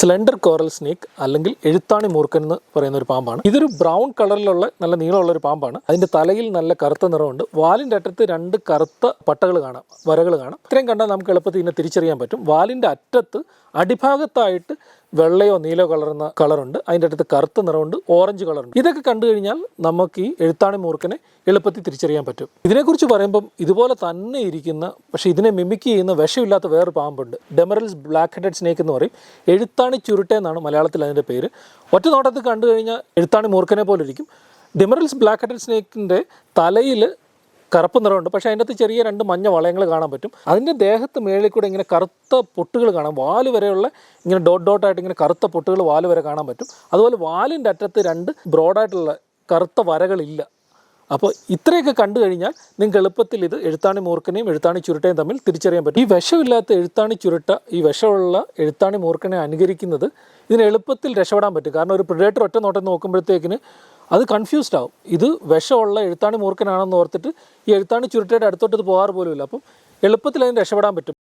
Slender coral snake അല്ലെങ്കിൽ എഴുത്താണി മൂർക്കൻ എന്ന് പറയുന്ന ഒരു പാമ്പാണ്. ഇതൊരു ബ്രൗൺ കളറിലുള്ള നല്ല നീളമുള്ള ഒരു പാമ്പാണ്. അതിന്റെ തലയിൽ നല്ല കറുത്ത നിറമുണ്ട്. വാലിന്റെ അറ്റത്ത് രണ്ട് കറുത്ത പട്ടകൾ കാണാം വരകൾ കാണാം. ഇത്രയും കണ്ടാൽ നമുക്ക് എളുപ്പത്തിൽ ഇതിനെ തിരിച്ചറിയാൻ പറ്റും. വാലിന്റെ അറ്റത്ത് അടിഭാഗത്തായിട്ട് വെള്ളയോ നീലോ കളറുന്ന കളറുണ്ട്. അതിന്റെ അടുത്ത് കറുത്ത നിറമുണ്ട് ഓറഞ്ച് കളറുണ്ട്. ഇതൊക്കെ കണ്ടു കഴിഞ്ഞാൽ നമുക്ക് ഈ എഴുത്താണി മൂർക്കനെ എളുപ്പത്തിൽ തിരിച്ചറിയാൻ പറ്റും. ഇതിനെക്കുറിച്ച് പറയുമ്പം ഇതുപോലെ തന്നെ ഇരിക്കുന്ന പക്ഷെ ഇതിനെ മിമിക്ക് ചെയ്യുന്ന വിഷമില്ലാത്ത വേറൊരു പാമ്പുണ്ട്. ഡെമറൽസ് ബ്ലാക്ക് ഹെഡഡ് സ്നേക്ക് എന്ന് പറയും. എഴുത്താണി ചുരുട്ടെ എന്നാണ് മലയാളത്തിൽ അതിന്റെ പേര്. ഒറ്റ നോട്ടത്തിൽ കണ്ടു കഴിഞ്ഞാൽ എഴുത്താണി മൂർക്കനെ പോലെ ഇരിക്കും ഡെമറൽസ് ബ്ലാക്ക് ഹെഡഡ് സ്നേക്കിന്റെ തലയിൽ കറുപ്പ് നിറമുണ്ട്. പക്ഷേ അതിന്റെ അകത്ത് ചെറിയ രണ്ട് മഞ്ഞ വളയങ്ങൾ കാണാൻ പറ്റും. അതിന്റെ ദേഹത്ത് മേളിൽ കൂടെ ഇങ്ങനെ കറുത്ത പൊട്ടുകൾ കാണാം. വാൽ വരെയുള്ള ഇങ്ങനെ ഡോട്ട് ഡോട്ടായിട്ട് ഇങ്ങനെ കറുത്ത പൊട്ടുകൾ വാൽ വരെ കാണാൻ പറ്റും. അതുപോലെ വാലിന്റെ അറ്റത്ത് രണ്ട് ബ്രോഡായിട്ടുള്ള കറുത്ത വരകളില്ല. അപ്പോൾ ഇത്രയൊക്കെ കണ്ടു കഴിഞ്ഞാൽ നിങ്ങൾക്ക് എളുപ്പത്തിൽ ഇത് എഴുത്താണി മൂർക്കനെയും എഴുത്താണി ചുരുട്ടയും തമ്മിൽ തിരിച്ചറിയാൻ പറ്റും. ഈ വിഷമില്ലാത്ത എഴുത്താണി ചുരുട്ട ഈ വിഷമുള്ള എഴുത്താണി മൂർക്കനെ അനുകരിക്കുന്നത് ഇതിന് എളുപ്പത്തിൽ രക്ഷപ്പെടാൻ പറ്റും. കാരണം ഒരു പ്രിഡേറ്റർ ഒറ്റ നോട്ടം നോക്കുമ്പോഴത്തേക്കിന് അത് കൺഫ്യൂസ്ഡ് ആവും. ഇത് വിഷമുള്ള എഴുത്താണി മൂർക്കനാണെന്ന് ഓർത്തിട്ട് ഈ എഴുത്താണി ചുരുട്ടയുടെ അടുത്തോട്ട് ഇത് പോകാറ് പോലുമില്ല. അപ്പം എളുപ്പത്തിൽ അതിന് രക്ഷപ്പെടാൻ പറ്റും.